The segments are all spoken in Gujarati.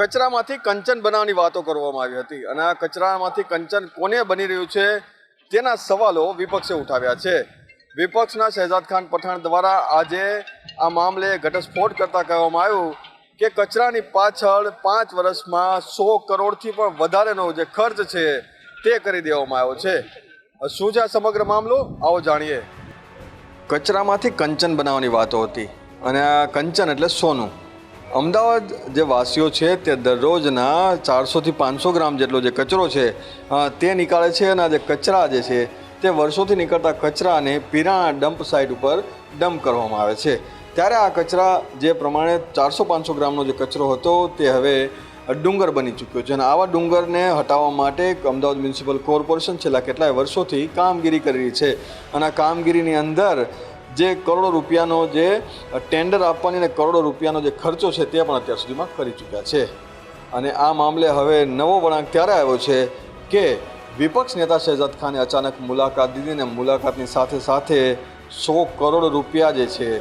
કચરામાંથી કંચન બનાવવાની વાતો કરવામાં આવી હતી અને આ કચરામાંથી કંચન કોને બની રહ્યું છે તેના સવાલો વિપક્ષે ઉઠાવ્યા છે. વિપક્ષના શહેજાદ ખાન પઠાણ દ્વારા આજે આ મામલે ઘટસ્ફોટ કરતા કહેવામાં આવ્યું કે કચરાની પાછળ પાંચ વર્ષમાં સો કરોડથી પણ વધારેનો જે ખર્ચ છે તે કરી દેવામાં આવ્યો છે. શું છે આ સમગ્ર મામલો? આવો જાણીએ. કચરામાંથી કંચન બનાવવાની વાતો હતી અને આ કંચન એટલે સોનું. અમદાવાદ જે વાસીઓ છે તે દરરોજના ચારસોથી પાંચસો ગ્રામ જેટલો જે કચરો છે તે નીકાળે છે અને આ જે કચરા જે છે તે વર્ષોથી નીકળતા કચરાને પીરાણા ડમ્પ સાઇટ ઉપર ડમ્પ કરવામાં આવે છે. ત્યારે આ કચરા જે પ્રમાણે ચારસો પાંચસો ગ્રામનો જે કચરો હતો તે હવે ડુંગર બની ચૂક્યો છે અને આવા ડુંગરને હટાવવા માટે અમદાવાદ મ્યુનિસિપલ કોર્પોરેશન છેલ્લા કેટલાય વર્ષોથી કામગીરી કરી રહી છે. અને આ કામગીરીની અંદર જે કરોડો રૂપિયાનો જે ટેન્ડર આપવાની અને કરોડો રૂપિયાનો જે ખર્ચો છે તે પણ અત્યાર સુધીમાં કરી ચૂક્યા છે. અને આ મામલે હવે નવો વળાંક ત્યારે આવ્યો છે કે વિપક્ષ નેતા શહેજાદ ખાને અચાનક મુલાકાત લીધી અને મુલાકાતની સાથે સાથે સો કરોડ રૂપિયા જે છે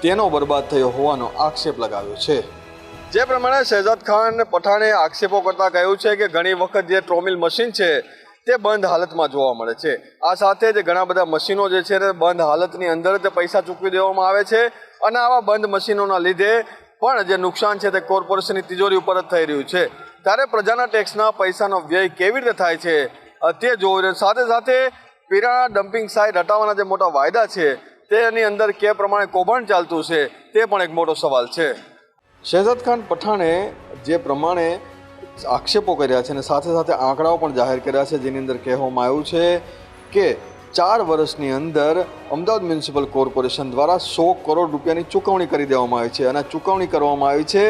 તેનો બરબાદ થયો હોવાનો આક્ષેપ લગાવ્યો છે. જે પ્રમાણે શહેજાદ ખાન પઠાણે આક્ષેપો કરતા કહ્યું છે કે ઘણી વખત જે ટ્રોમિલ મશીન છે તે બંધ હાલતમાં જોવા મળે છે. આ સાથે જ ઘણા બધા મશીનો જે છે તે બંધ હાલતની અંદર તે પૈસા ચૂકવી દેવામાં આવે છે અને આવા બંધ મશીનોના લીધે પણ જે નુકસાન છે તે કોર્પોરેશનની તિજોરી ઉપર જ થઈ રહ્યું છે. ત્યારે પ્રજાના ટેક્સના પૈસાનો વ્યય કેવી રીતે થાય છે તે જોવું રહ્યું. સાથે સાથે પીરાણા ડમ્પિંગ સાઇટ હટાવવાના જે મોટા વાયદા છે, તેની અંદર કે પ્રમાણે કૌભાંડ ચાલતું છે, તે પણ એક મોટો સવાલ છે. શહેજાદ ખાન પઠાણે જે પ્રમાણે આક્ષેપો કર્યા છે અને સાથે સાથે આંકડાઓ પણ જાહેર કર્યા છે, જેની અંદર કહેવામાં આવ્યું છે કે ચાર વર્ષની અંદર અમદાવાદ મ્યુનિસિપલ કોર્પોરેશન દ્વારા સો કરોડ રૂપિયાની ચૂકવણી કરી દેવામાં આવી છે અને ચૂકવણી કરવામાં આવી છે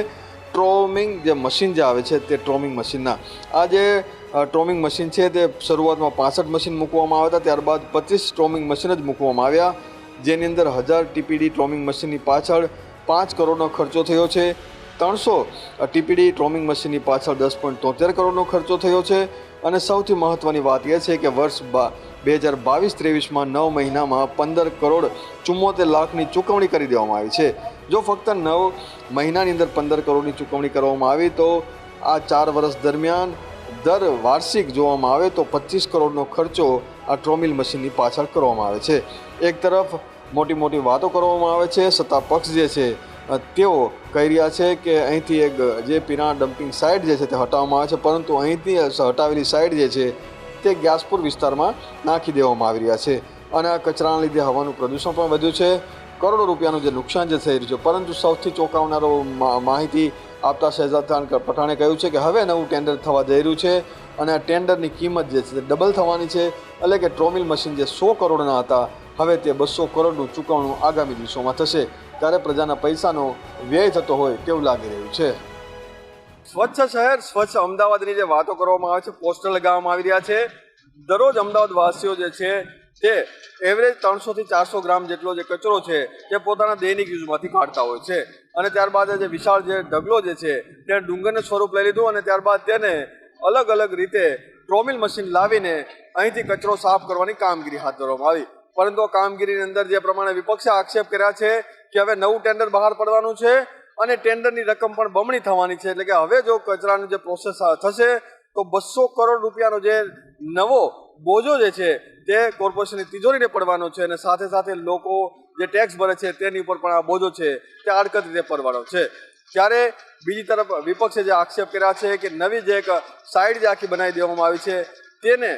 ટ્રોમિંગ જે મશીન જે આવે છે તે ટ્રોમિંગ મશીનના. આ જે ટ્રોમિંગ મશીન છે તે શરૂઆતમાં પાસઠ મશીન મૂકવામાં આવ્યા હતા, ત્યારબાદ પચીસ ટ્રોમિંગ મશીન જ મૂકવામાં આવ્યા, જેની અંદર હજાર ટીપીડી ટ્રોમિંગ મશીનની પાછળ પાંચ કરોડનો ખર્ચો થયો છે. ત્રણસો ટીપીડી ટ્રોમિંગ મશીનની પાછળ દસ પોઈન્ટ તોતેર કરોડનો ખર્ચો થયો છે. અને સૌથી મહત્ત્વની વાત એ છે કે વર્ષ બા બે હજાર બાવીસ ત્રેવીસમાં નવ મહિનામાં પંદર કરોડ ચુમ્મોતેર લાખની ચૂકવણી કરી દેવામાં આવી છે. જો ફક્ત નવ મહિનાની અંદર પંદર કરોડની ચૂકવણી કરવામાં આવી, તો આ ચાર વર્ષ દરમિયાન દર વાર્ષિક જોવામાં આવે તો પચીસ કરોડનો ખર્ચો આ ટ્રોમિલ મશીનની પાછળ કરવામાં આવે છે. એક તરફ મોટી મોટી વાતો કરવામાં આવે છે, સત્તા પક્ષ જે છે તેઓ કહી રહ્યા છે કે અહીંથી એક જે પીણા ડમ્પિંગ સાઇટ જે છે તે હટાવવામાં આવે છે, પરંતુ અહીંથી હટાવેલી સાઇટ જે છે તે ગ્યાસપુર વિસ્તારમાં નાખી દેવામાં આવી રહ્યા છે. અને આ કચરાના લીધે હવાનું પ્રદૂષણ પણ વધ્યું છે. કરોડો રૂપિયાનું જે નુકસાન જે થઈ રહ્યું છે, પરંતુ સૌથી ચોંકાવનારો માહિતી આપતા શહેજાદ ખાન પઠાણે કહ્યું છે કે હવે નવું ટેન્ડર થવા જઈ રહ્યું છે અને આ ટેન્ડરની કિંમત જે છે તે ડબલ થવાની છે. એટલે કે ટ્રોમિલ મશીન જે સો કરોડના હતા, હવે તે બસો કરોડનું ચૂકવણું આગામી દિવસોમાં થશે. ત્યારે પ્રજાના પૈસાનો વ્યય થતો હોય તેવું લાગી રહ્યું છે. સ્વચ્છ શહેર, સ્વચ્છ અમદાવાદની જે વાતો કરવામાં આવે છે, પોસ્ટર લગાવવામાં આવી રહ્યા છે. દરરોજ અમદાવાદ વાસીઓ જે છે, તે એવરેજ ત્રણસોથી ચારસો ગ્રામ જેટલો જે કચરો છે, તે પોતાના દૈનિક યુઝમાંથી કાઢતા હોય છે. અને ત્યારબાદ જે વિશાળ જે ઢગલો જે છે તે ડુંગરનું સ્વરૂપ લઈ લીધું અને ત્યારબાદ તેને અલગ અલગ રીતે ટ્રોમિલ મશીન લાવીને અહીંથી કચરો સાફ કરવાની કામગીરી હાથ ધરવામાં આવી. પરંતુ આ કામગીરીની અંદર જે પ્રમાણે વિપક્ષે આક્ષેપ કર્યા છે કે હવે નવું ટેન્ડર બહાર પડવાનું છે અને ટેન્ડરની રકમ પણ બમણી થવાની છે. એટલે કે હવે જો કચરાનું જે પ્રોસેસ થશે, તો બસો કરોડ રૂપિયાનો જે નવો બોજો જે છે, તે કોર્પોરેશનની તિજોરીને પડવાનો છે અને સાથે સાથે લોકો જે ટેક્સ ભરે છે, તેની ઉપર પણ આ બોજો છે, તે આડકત રીતે પડવાનો છે. ત્યારે બીજી તરફ વિપક્ષે જે આક્ષેપ કર્યા છે કે નવી જે એક સાઇડ જે આખી બનાવી દેવામાં આવી છે, તેને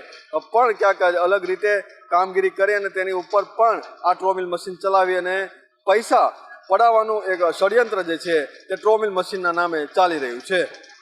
પણ ક્યાંક અલગ રીતે કામગીરી કરી અને તેની ઉપર પણ આ ટ્રોમિલ મશીન ચલાવી અને પૈસા પડાવવાનું એક ષડયંત્ર જે છે તે ટ્રોમિલ મશીનના નામે ચાલી રહ્યું છે.